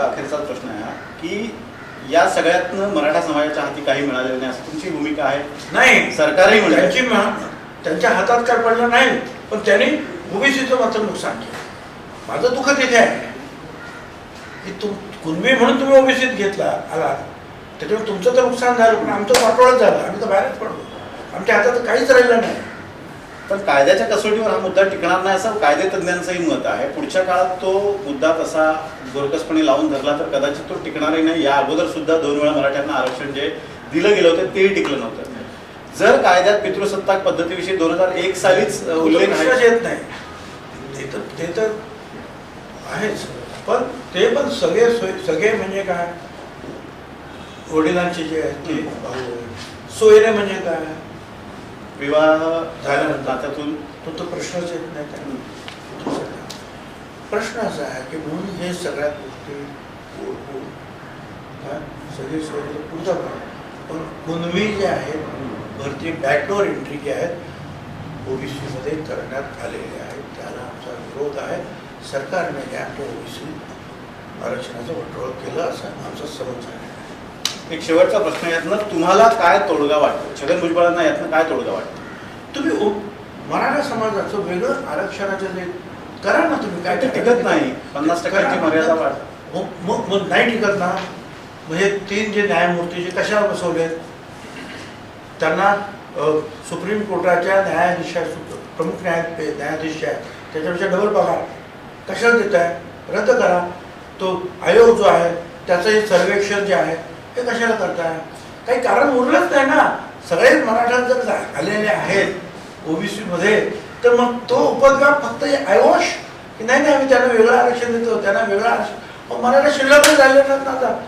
माझा अखेरचाच प्रश्न आहे हा की या सगळ्यातनं मराठा समाजाच्या हाती काही मिळालेलं नाही असं तुमची भूमिका आहे? नाही. सरकारही. त्यांची त्यांच्या हातात काय पडलं नाही पण त्यांनी ओबीसीचं मात्र नुकसान केलं. माझं दुःख तिथे आहे की तुम कुणबी म्हणून तुम्ही ओबीसीत घेतला आला त्याच्यामुळे तुमचं तर नुकसान झालं पण आमचं वाटोळच झालं आम्ही तर बाहेरच पडलो. आमच्या हातात काहीच राहिलं नाही. पण कायद्याच्या कसोटीवर हा मुद्दा टिकणार नाही असं कायदे तज्ज्ञांचंही मत आहे. पुढच्या काळात तो मुद्दा तसा जोरकसपणे लावून धरला तर कदाचित तो टिकणारही नाही. या अगोदर सुद्धा दोन वेळा मराठ्यांना आरक्षण जे दिलं गेलं होतं तेही टिकलं नव्हतं. जर कायद्यात पितृसत्ताक पद्धतीविषयी दोन हजार एक सालीच उल्लेख येत नाही. ते तर ते तर आहेच. पण ते पण सगळे सोय सगळे म्हणजे काय? वडिलांचे जे आहेत ते भाऊ सोयरे म्हणजे काय? विवाह झाल्यानंतर. नात्यातून तो तो प्रश्नच येत नाही त्यांना. प्रश्न असा आहे की म्हणून हे सगळ्यात गोष्टी ओळखून सगळी सोय सोयरे पुढचा पण कुणवी जे आहेत भरती बॅकडोर एंट्री जी आहेत ओबीसीमध्ये करण्यात आलेले आहेत. त्याला आमचा विरोध आहे. सरकारने या ओबीसी आरक्षणाचं वटोळ केलं असं आमचा समज आहे. एक शेवटचा प्रश्न यातनं तुम्हाला काय तोडगा वाटतो? छगन भुजबळांना यातनं काय तोडगा वाटतो? तुम्ही ओ- मराठा समाजाचं वेगळं आरक्षणाचं जे करा ना तुम्ही काय ते टिकत नाही. पन्नास टक्क्यांची मर्यादा वाढ. मग मग मग नाही टिकत ना? म्हणजे तीन जे न्यायमूर्ती जे कशाला बसवले? त्यांना अ, सुप्रीम कोर्टाच्या न्यायाधीशा प्रमुख न्याय न्यायाधीश जे आहेत. त्याच्यापेक्षा डबल पगार. कशाला देत आहे रद्द करा. तो आयोग जो आहे त्याचं हे सर्वेक्षण जे आहे ते कशाला करताय? काही कारण उरलंच नाही ना. सगळे मराठा जर आलेले आहेत ओबीसी मध्ये तर मग तो उपद्व्याप फक्त आयोश? की नाही नाही आम्ही त्यांना वेगळं आरक्षण देतो त्यांना वेगळं आरक्षण मग मराठा शिल्लकच झाले नाहीत ना आता.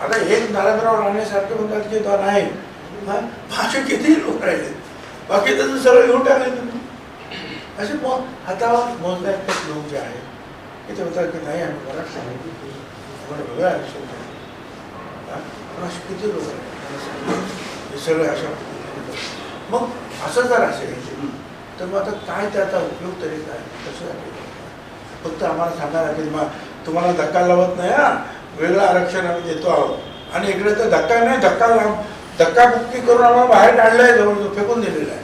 आता एक नारायणराव राणेसारखे म्हणतात की तो नाही. भाषे किती लोक राहिले? बाकी तर सगळं येऊन टाकले तुम्ही. असे मग हातावर मोजण्यात लोक जे आहेत ते म्हणतात की नाही आम्ही मराठा आम्हाला वेगळं आरक्षण द्या. किती लोक हे सगळे अशा मग असं जर असेल तर मग आता काय त्याचा उपयोग तरी काय? कसं फक्त आम्हाला सांगायला लागेल मग तुम्हाला धक्का लावत नाही हा? वेगळं आरक्षण आम्ही देतो आहोत. आणि इकडे तर धक्का नाही धक्का लाव धक्काबुक्की करून आम्हाला बाहेर काढलंय जवळ फेकून दिलेलं आहे.